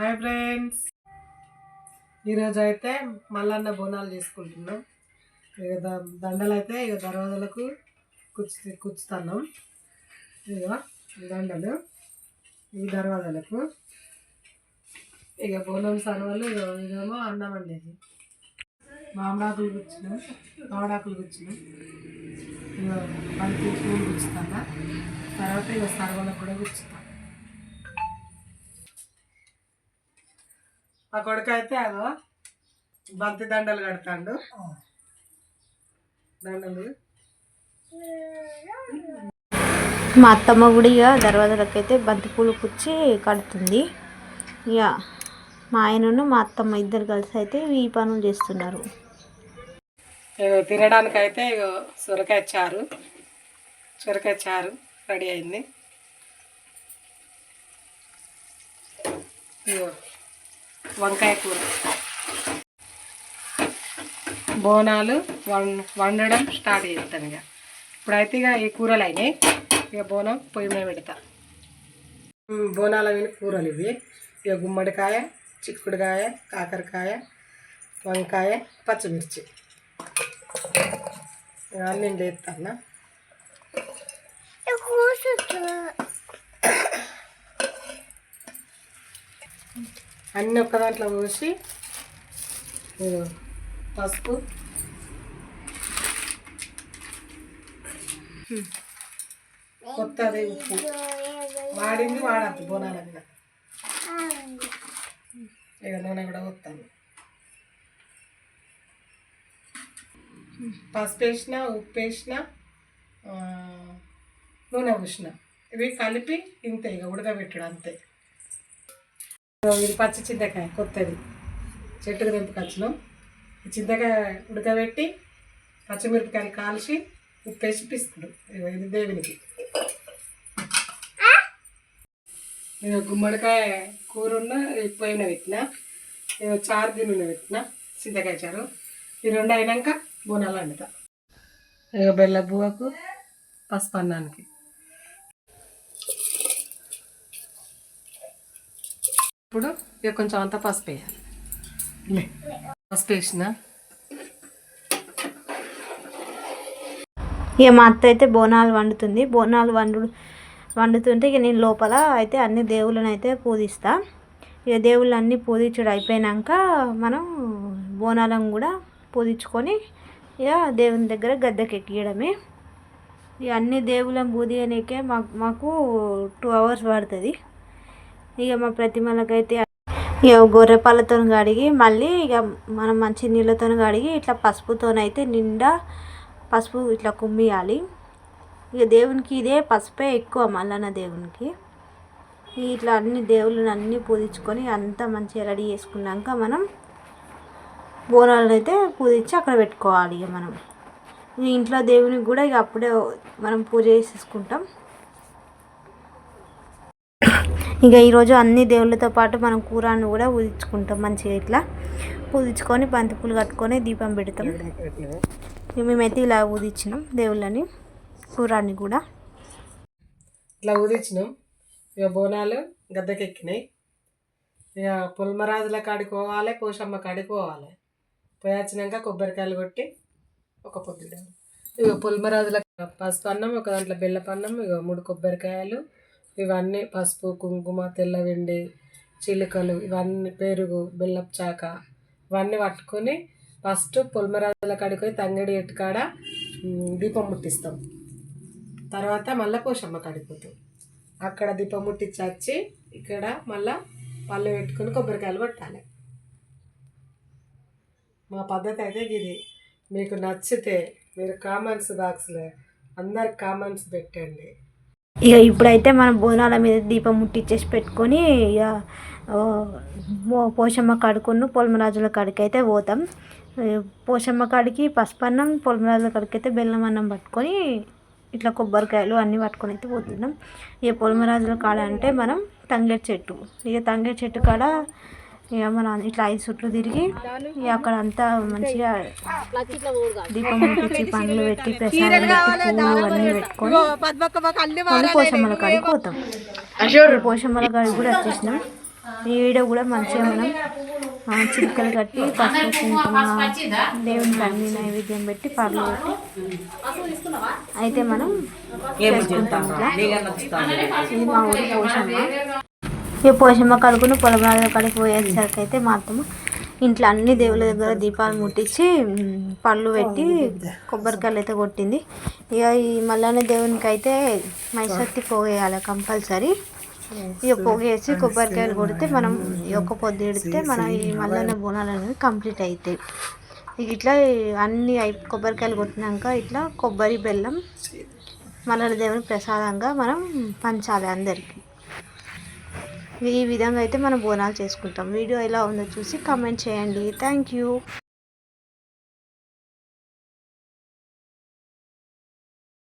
Hi friends. ఈరోజు అయితే మల్లన్న బోనాలు చేసుకుంటున్నాం. ఇక దండలు అయితే ఇక దర్వాజలకు కుచ్చు కుచ్చుతున్నాం. ఇక దండలు ఈ దర్వాజలకు. ఇక బోనం సర్వలు ఇక ఇదేమో అన్నం వండేది మామిడాకులు గుచ్చినాం మామిడాకులు గుచ్చినాం. ఇక బంతి పూలు గుచ్చుతాను తర్వాత ఇక సర్వలకు కూడా గుచ్చుతాను ఆ కొడుకు అయితే అదో బంతి దండలు కడతాడు. దండలు. మా అత్తమ్మ కూడా ఇక దర్వాజాలకు అయితే బంతిపూలు కుచ్చి కడుతుంది. ఇక మా ఆయనను మా అత్తమ్మ ఇద్దరు కలిసి అయితే ఈ పనులు చేస్తున్నారు. ఇగో తినడానికి అయితే ఇగో సొరకాయ చారు సొరకాయ చారు రెడీ అయింది. ఇగో వంకాయ కూర. బోనాలు వం వండడం స్టార్ట్ చేస్తాను ఇక. ఇప్పుడైతే ఇక ఈ కూరలు అయినాయి. ఇక బోనం పొయ్యి మీద పెడతా. బోనాల మీద కూరలు ఇవి. ఇక గుమ్మడికాయ చిక్కుడుకాయ కాకరకాయ వంకాయ పచ్చిమిర్చి. అన్నీ లేస్తాను అన్నీ ఒక్క దాంట్లో పోసి పసుపు. కొత్తది ఉప్పు. వాడింది వాడద్దు బోనాల మీద. ఇక నూనె కూడా వస్తాను పసుపు వేసిన ఉప్పు వేసిన నూనె పోసిన. ఇవి కలిపి ఇంతే ఇక ఉడకబెట్టడం అంతే. ఇది పచ్చి చింతకాయ కొత్తది. చెట్టుకు తెంపుకొచ్చినాం ఈ చింతకాయ ఉడకబెట్టి పచ్చిమిరపకాయలు కాల్చి ఉప్పు వేసి పిస్తుడు ఇది దేవునికి. గుమ్మడికాయ కూర ఉన్న పోయిన పెట్టిన. చారు దిన్న పెట్టిన చింతకాయ చారు. ఈ రెండు అయినాక బోనాలు వండుతా. ఇక బెల్ల బువ్వకు పసుపు ఇప్పుడు ఇక కొంచెం అంతా పసుపు వేయాలి. పసుపు వేసిన? ఇక మా అత్త అయితే బోనాలు వండుతుంది. బోనాలు వండు వండుతుంటే ఇక నేను లోపల అయితే అన్ని దేవుళ్ళని అయితే పూజిస్తా. ఇక దేవుళ్ళు అన్నీ పూజించడం అయిపోయినాక మనం బోనాలను కూడా పూజించుకొని ఇక దేవుని దగ్గర గద్దెకి ఎక్కియడమే. ఇక అన్ని దేవుళ్ళని పూజనీకే మాకు మాకు టూ అవర్స్ పడుతుంది. ఇక మా ప్రతిమలకైతే ఇక గొర్రెపాలతో కడిగి మళ్ళీ ఇక మనం మంచి నీళ్ళతో కడిగి ఇట్లా పసుపుతోనైతే నిండా పసుపు ఇట్లా కుమ్మియాలి. ఇక దేవునికి ఇదే పసుపే ఎక్కువ మల్లన్న దేవునికి. ఇట్లా అన్ని దేవుళ్ళని అన్నీ పూజించుకొని అంతా మంచిగా రెడీ చేసుకున్నాక మనం బోనాలను అయితే పూజించి అక్కడ పెట్టుకోవాలి ఇక మనం. ఇంట్లో దేవునికి కూడా ఇక అప్పుడే మనం పూజ చేసేసుకుంటాం. ఇక ఈరోజు అన్ని దేవుళ్ళతో పాటు మనం కూరను కూడా పూజించుకుంటాం మంచిగా ఇట్లా. పూజించుకొని బంతిపూలు కట్టుకొని దీపం పెడతాం. ఇక మేమైతే ఇలా ఊదిచ్చినాం దేవుళ్ళని కూరాన్ని కూడా. ఇట్లా ఊదిచ్చినాం ఇక బోనాలు గద్దకెక్కినాయి. ఇక పుల్మరాజుల కాడికి పోవాలి పోషమ్మ కాడికి పోవాలి. పోయి వచ్చినాక కొబ్బరికాయలు కొట్టి ఒక పొద్దుడు ఇక పుల్మరాజుల పసుపు అన్నం ఒక దాంట్లో బెల్లపన్నం ఇక మూడు కొబ్బరికాయలు ఇవన్నీ పసుపు కుంకుమ తెల్ల వెండి చిలుకలు ఇవన్నీ పెరుగు బెల్లపు చాక ఇవన్నీ పట్టుకొని ఫస్ట్ పుల్మరాజుల కాడికి పోయి తంగడి ఎట్టు కాడ దీపం ముట్టిస్తాం. తర్వాత మళ్ళీ పోషమ్మ కడిపోతాం అక్కడ దీపం ముట్టించి వచ్చి ఇక్కడ మళ్ళా పళ్ళు పెట్టుకొని కొబ్బరికాయలు కొట్టాలి. మా పద్ధతి అయితే ఇది. మీకు నచ్చితే మీరు కామెంట్స్ బాక్స్లో అందరికి కామెంట్స్ పెట్టండి. ఇక ఇప్పుడైతే మనం బోనాల మీద దీపం ముట్టించేసి పెట్టుకొని ఇక పోషమ్మ కాడుకును పొలమరాజుల కాడికి అయితే పోతాం పోషమ్మ కాడికి పసుపు అన్నం పొలమరాజుల కాడికి అయితే బెల్లం అన్నం పట్టుకొని ఇట్లా కొబ్బరికాయలు అన్నీ పట్టుకొని అయితే పోతున్నాం. ఇక పొలమరాజుల కాడ అంటే మనం తంగేడు చెట్టు. ఇక తంగేడు చెట్టు కాడ ఇక మనం ఇట్లా ఐదు చుట్లు తిరిగి ఇక అక్కడ అంతా మంచిగా దీపం ముట్టించి పండ్లు పెట్టి ప్రసాదం పెట్టి అన్నీ పెట్టుకొని మళ్ళీ పోషమ్మల కాడికి పోతాం. పోషమ్మల కాడికి కూడా వచ్చేసినాం. ఈ వీడియో కూడా మంచిగా మనం చిలుకలు కట్టి పసుపు కుంకుమ దేవునికి అన్ని నైవేద్యం పెట్టి పర్లు పెట్టి అయితే మనం చేసుకుంటాం. ఇది మా ఊరి పోషమ్మ. ఇక పోషమ్మ కడుకుని పొలమాల కడికి పోయేసరికి అయితే మా అత్తమ్మ ఇంట్లో అన్ని దేవుళ్ళ దగ్గర దీపాలు ముట్టించి పళ్ళు పెట్టి కొబ్బరికాయలు అయితే కొట్టింది. ఇక ఈ మల్లన్న దేవునికి అయితే మైసత్తి పోగేయాలి కంపల్సరీ. ఇక పొగేసి కొబ్బరికాయలు కొడితే మనం ఒక్క పొద్దు ఎడితే మన ఈ మల్లన్న బోనాలు అనేవి కంప్లీట్ అవుతాయి ఇక ఇట్లా అన్ని అయి కొబ్బరికాయలు కొట్టినాక ఇట్లా కొబ్బరి బెల్లం మల్లన్న దేవుని ప్రసాదంగా మనం పంచాలి అందరికీ. ఈ విధంగా అయితే మనం బోనాలు చేసుకుంటాం. వీడియో ఎలా ఉందో చూసి కమెంట్ చేయండి. Thank you